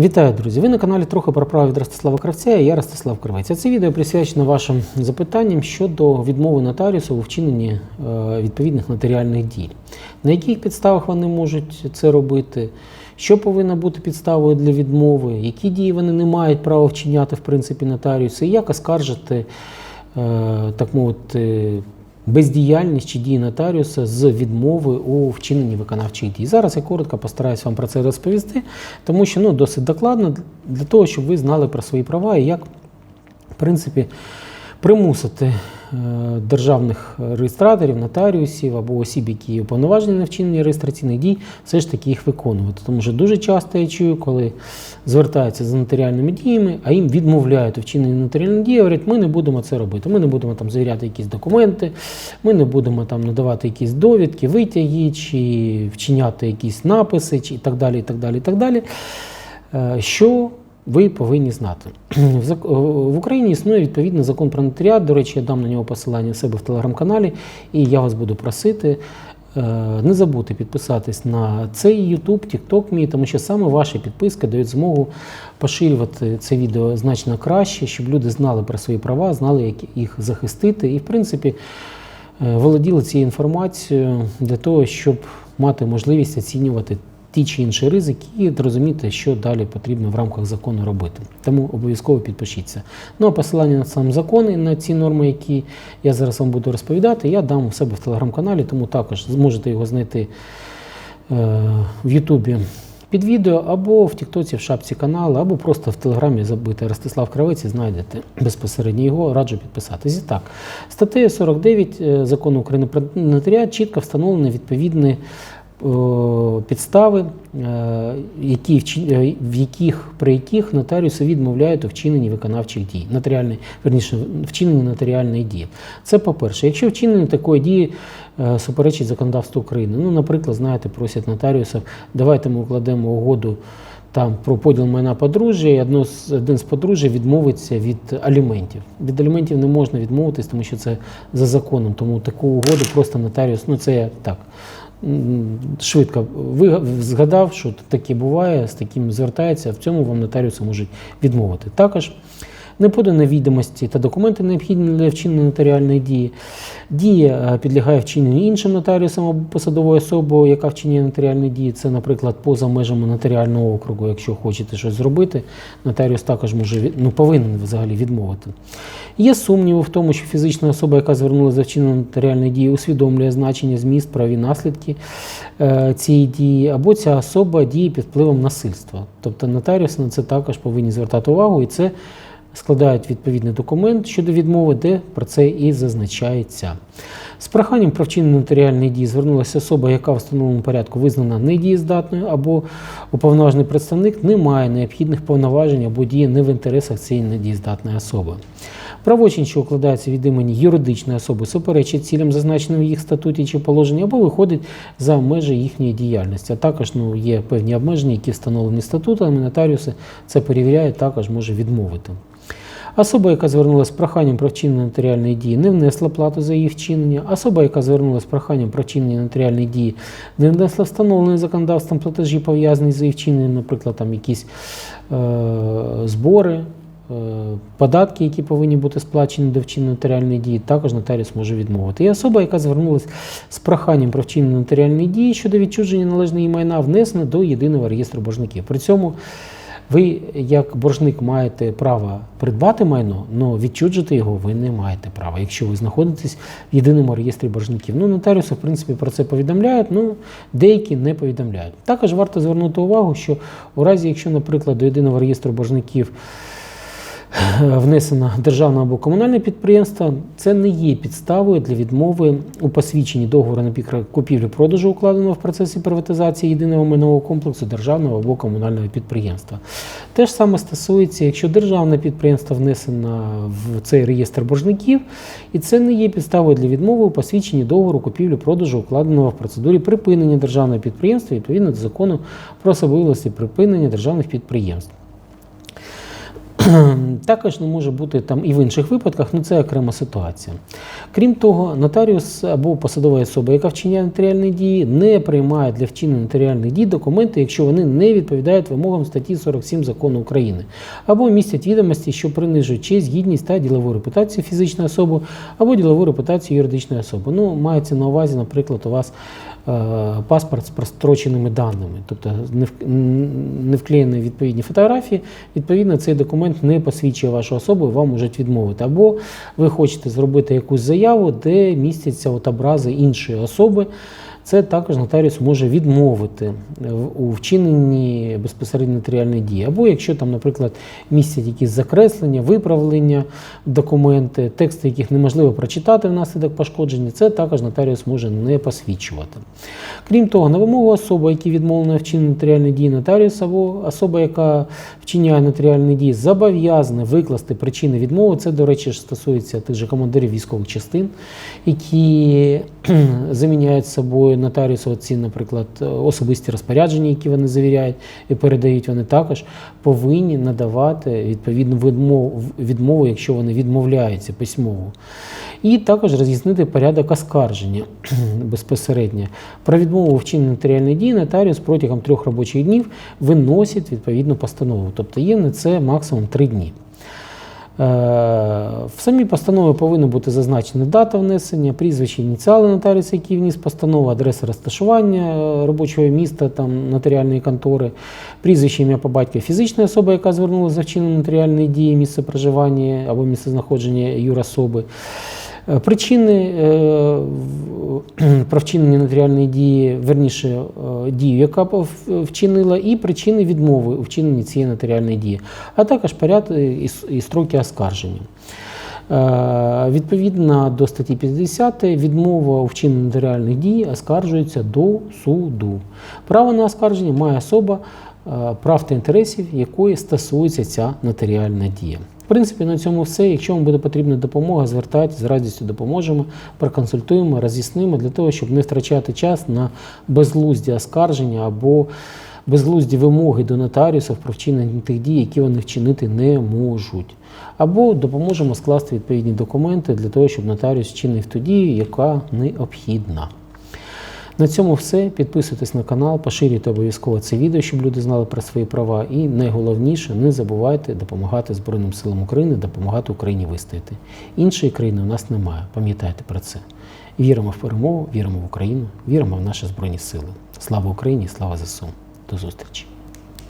Вітаю, друзі! Ви на каналі трохи про право від Ростислава Кравця я Ростислав Кравець. А Це відео присвячено вашим запитанням щодо відмови нотаріусу у вчиненні е, відповідних нотаріальних дій. На яких підставах вони можуть це робити? Що повинна бути підставою для відмови? Які дії вони не мають права вчиняти в принципі нотаріуси? І як оскаржити, е, так мовити, бездіяльність чи дії нотаріуса з відмови у вчиненні виконавчих дій. Зараз я коротко постараюся вам про це розповісти, тому що ну, досить докладно для того, щоб ви знали про свої права і як, в принципі, примусити е, державних реєстраторів, нотаріусів або осіб, які уповноважені на вчинення реєстраційних дій, все ж таки їх виконувати. Тому що дуже часто я чую, коли звертаються за нотаріальними діями, а їм відмовляють у вчиненні нотаріальних дій, говорять, ми не будемо це робити. Ми не будемо там завіряти якісь документи, ми не будемо там надавати якісь довідки, витяги, чи вчиняти якісь написи, чи і так далі. і так далі, і так далі. Е, Що ви повинні знати. В Україні існує відповідний закон про нотаріат. До речі, я дам на нього посилання в себе в телеграм-каналі, і я вас буду просити. е, Не забудьте підписатись на цей YouTube, TikTok мій, тому що саме ваші підписки дають змогу поширювати це відео значно краще, щоб люди знали про свої права, знали, як їх захистити, і, в принципі, е, володіли цією інформацією для того, щоб мати можливість оцінювати ті чи інші ризики і зрозуміти, що далі потрібно в рамках закону робити. Тому обов'язково підпишіться. Ну а посилання на сам закон і на ці норми, які я зараз вам буду розповідати, я дам у себе в телеграм-каналі, тому також зможете його знайти е, в Ютубі. Під відео або в Тіктоці в шапці каналу, або просто в Телеграмі забити Ростислав Кравець і знайдете безпосередньо його, раджу підписатись. І так, статтею 49 е, закону України про нотаріат чітко встановлені відповідні підстави, е, які, е, в яких, при яких нотаріуси відмовляють у вчиненні виконавчих дій, нотаріальної, верніше, вчиненні нотаріальної дії. Це по-перше, якщо вчинення такої дії е, суперечить законодавству України, ну, наприклад, знаєте, просять нотаріусів, давайте ми укладемо угоду там про поділ майна подружжя, і одно з, один з подружжя відмовиться від аліментів. Від аліментів не можна відмовитись, тому що це за законом. Тому таку угоду просто нотаріус, ну це я так швидко ви згадав, що таке буває, з таким звертається, в цьому вам нотаріуси можуть відмовити. Також не подані відомості та документи необхідні для вчинення нотаріальної дії. Дія е, підлягає вчиненню іншим нотаріусом або посадовою особою, яка вчиняє нотаріальні дії. Це, наприклад, поза межами нотаріального округу. Якщо хочете щось зробити, нотаріус також може ну, повинен взагалі відмовити. Є сумніви в тому, що фізична особа, яка звернулася за вчинення нотаріальної дії, усвідомлює значення, зміст, праві наслідки е, цієї дії, або ця особа діє під впливом насильства. Тобто нотаріуси на це також повинні звертати увагу, і це складають відповідний документ щодо відмови, де про це і зазначається. З проханням про вчинення нотаріальної дії звернулася особа, яка в встановленому порядку визнана недієздатною, або уповноважений представник не має необхідних повноважень або діє не в інтересах цієї недієздатної особи. Правочин, що укладається від імені юридичної особи, суперечить цілям, зазначеним в їх статуті чи положенні, або виходить за межі їхньої діяльності. А також ну, є певні обмеження, які встановлені статутами. Нотаріуси це перевіряють, також може відмовити. Особа, яка звернулася з проханням про вчинення нотаріальної дії, не внесла плату за її вчинення. Особа, яка звернулася з проханням про вчинення нотаріальної дії, не внесла встановлені законодавством платежі, пов'язані з її вчиненням, наприклад, там якісь е, збори, е, податки, які повинні бути сплачені до вчинення нотаріальної дії, також нотаріус може відмовити. І особа, яка звернулася з проханням про вчинення нотаріальної дії щодо відчуження належної майна, внесена до єдиного реєстру боржників. При цьому ви, як боржник, маєте право придбати майно, але відчуджити його ви не маєте права, якщо ви знаходитесь в єдиному реєстрі боржників. Ну, нотаріуси, в принципі, про це повідомляють, ну деякі не повідомляють. Також варто звернути увагу, що у разі, якщо, наприклад, до єдиного реєстру боржників внесено державне або комунальне підприємство, це не є підставою для відмови у посвідченні договору на купівлю-продажу, укладеного в процесі приватизації єдиного майнового комплексу державного або комунального підприємства. Те ж саме стосується, якщо державне підприємство внесено в цей реєстр боржників, і це не є підставою для відмови у посвідченні договору купівлі-продажу, укладеного в процедурі припинення державного підприємства відповідно до закону про особливості припинення державних підприємств. Також не може бути там і в інших випадках, ну це окрема ситуація. Крім того, нотаріус або посадова особа, яка вчиняє нотаріальні дії, не приймає для вчинення нотаріальних дій документи, якщо вони не відповідають вимогам статті 47 закону України, або містять відомості, що принижують честь, гідність та ділову репутацію фізичної особи, або ділову репутацію юридичної особи. Ну, мається на увазі, наприклад, у вас паспорт з простроченими даними, тобто не вклеєні відповідні фотографії, відповідно, цей документ не посвідчує вашу особу вам можуть відмовити. Або ви хочете зробити якусь заяву, де містяться от образи іншої особи. Це також нотаріус може відмовити у вчиненні безпосередньо нотаріальної дії. Або якщо там, наприклад, містять якісь закреслення, виправлення, документи, тексти, яких неможливо прочитати внаслідок пошкодження, це також нотаріус може не посвідчувати. Крім того, на вимогу особи, які відмовлені в вчиненні нотаріальної дії нотаріус, або особа, яка вчиняє нотаріальні дії, зобов'язана викласти причини відмови. Це, до речі, стосується тих же командирів військових частин, які заміняють собою нотаріусу ці, наприклад, особисті розпорядження, які вони завіряють і передають, вони також повинні надавати відповідну відмову, відмову, якщо вони відмовляються письмово. І також роз'яснити порядок оскарження безпосередньо. Про відмову у вчиненні нотаріальної дії нотаріус протягом трьох робочих днів виносить відповідну постанову. Тобто є на це максимум три дні. Е, В самій постанові повинна бути зазначена дата внесення, прізвище, ініціали нотаріуса, який вніс постанову, адреса розташування е, робочого міста, там, нотаріальної контори, прізвище, ім'я по батька фізичної особи, яка звернулася за вчинення нотаріальної дії, місце проживання або місце знаходження юрособи. Е, Причини е, про вчинення нотаріальної дії, верніше е, дію, яка вчинила, і причини відмови у вчиненні цієї нотаріальної дії, а також порядок і строки оскарження. Відповідно до статті 50 відмова у вчиненні нотаріальних дій оскаржується до суду. Право на оскарження має особа, прав та інтересів якої стосується ця нотаріальна дія. В принципі, на цьому все. Якщо вам буде потрібна допомога, звертайтеся, з радістю допоможемо, проконсультуємо, роз'яснимо для того, щоб не втрачати час на безглузді оскарження або безглузді вимоги до нотаріусів про вчинення тих дій, які вони вчинити не можуть. Або допоможемо скласти відповідні документи для того, щоб нотаріус вчинив дію, яка необхідна. На цьому все. Підписуйтесь на канал, поширюйте обов'язково це відео, щоб люди знали про свої права. І найголовніше, не забувайте допомагати Збройним силам України, допомагати Україні вистояти. Іншої країни у нас немає. Пам'ятайте про це. Віримо в перемогу, віримо в Україну, віримо в наші Збройні Сили. Слава Україні, слава ЗСУ. До зустрічі!